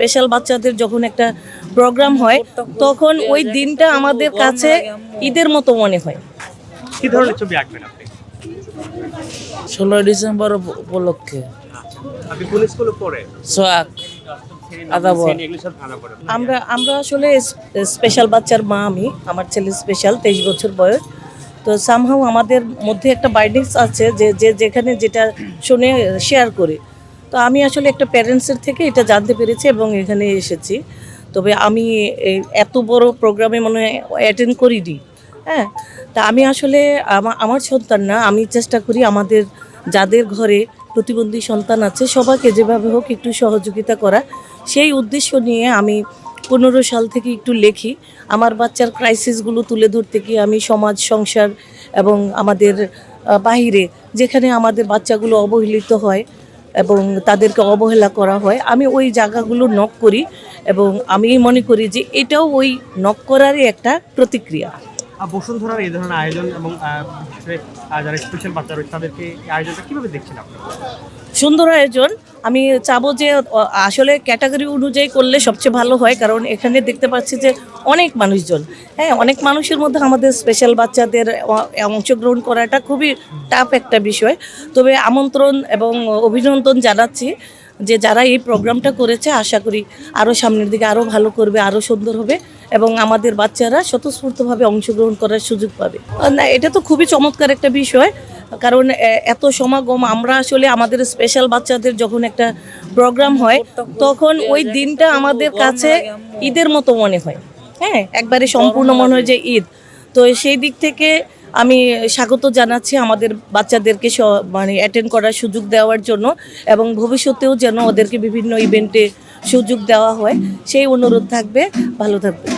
Special বাচ্চাদের যখন একটা প্রোগ্রাম হয় তখন ওই দিনটা আমাদের কাছে ঈদের মতো মনে হয়। কি ধরনের ছবি আঁকবেন আপনি? ষোলোই ডিসেম্বর উপলক্ষে। আপনি কোন স্কুলে পড়ে? সোয়াক আমরা আমরা আসলে স্পেশাল বাচ্চার মা আমি আমার ছেলে স্পেশাল তেইশ বছর বয়স। তো সামহাও আমাদের মধ্যে একটা বাইন্ডিংস আছে যে যে যেখানে যেটা শুনে শেয়ার করে। তো আমি আসলে একটা প্যারেন্টসের থেকে এটা জানতে পেরেছি এবং এখানে এসেছি। তবে আমি এত বড় প্রোগ্রামে মনে হয় অ্যাটেন্ড করিনি। হ্যাঁ? তা আমি আসলে আমা- আমার সন্তান না, আমি চেষ্টা করি আমাদের, যাদের ঘরে প্রতিবন্ধী সন্তান আছে, সবাইকে যেভাবে হোক একটু সহযোগিতা করা। সেই উদ্দেশ্য নিয়ে আমি পনেরো সাল থেকে একটু লেখি। আমার বাচ্চার ক্রাইসিসগুলো তুলে ধরতে গিয়ে আমি সমাজ, সংসার এবং আমাদের বাহিরে যেখানে আমাদের বাচ্চাগুলো অবহেলিত হয় এবং তাদেরকে অবহেলা করা হয়। আমি ওই জায়গাগুলো নক করি এবং আমি মনে করি যে এটাও ওই নক করারই একটা প্রতিক্রিয়া। বসুন্ধরার এই ধরনের আয়োজন এবং যারা স্পেশাল বাচ্চা রয়েছে তাদেরকে আয়োজনটা কীভাবে দেখছেন আপনি সুন্দর আয়োজন। আমি চাবো যে আসলে ক্যাটাগরি অনুযায়ী করলে সবচেয়ে ভালো হয়, কারণ এখানে দেখতে পাচ্ছি যে অনেক মানুষজন। হ্যাঁ অনেক মানুষের মধ্যে আমাদের স্পেশাল বাচ্চাদের অংশগ্রহণ করাটা খুবই টাফ একটা বিষয়। তবে আমন্ত্রণ এবং অভিনন্দন জানাচ্ছি যে যারা এই প্রোগ্রামটা করেছে, আশা করি আরও সামনের দিকে আরও ভালো করবে আরও সুন্দর হবে এবং আমাদের বাচ্চারা স্বতঃস্ফূর্তভাবে অংশগ্রহণ করার সুযোগ পাবে। না, এটা তো খুবই চমৎকার একটা বিষয়। কারণ এত সমাগম, আমরা আসলে আমাদের স্পেশাল বাচ্চাদের যখন একটা প্রোগ্রাম হয়, তখন ওই দিনটা আমাদের কাছে ঈদের মতো মনে হয়। হ্যাঁ একবারে সম্পূর্ণ মনে হয় যে ঈদ। তো সেই দিক থেকে আমি স্বাগত জানাচ্ছি আমাদের বাচ্চাদেরকে মানে অ্যাটেন্ড করার সুযোগ দেওয়ার জন্য এবং ভবিষ্যতেও যেন ওদেরকে বিভিন্ন ইভেন্টে সুযোগ দেওয়া হয়। সেই অনুরোধ থাকবে। ভালো থাকবে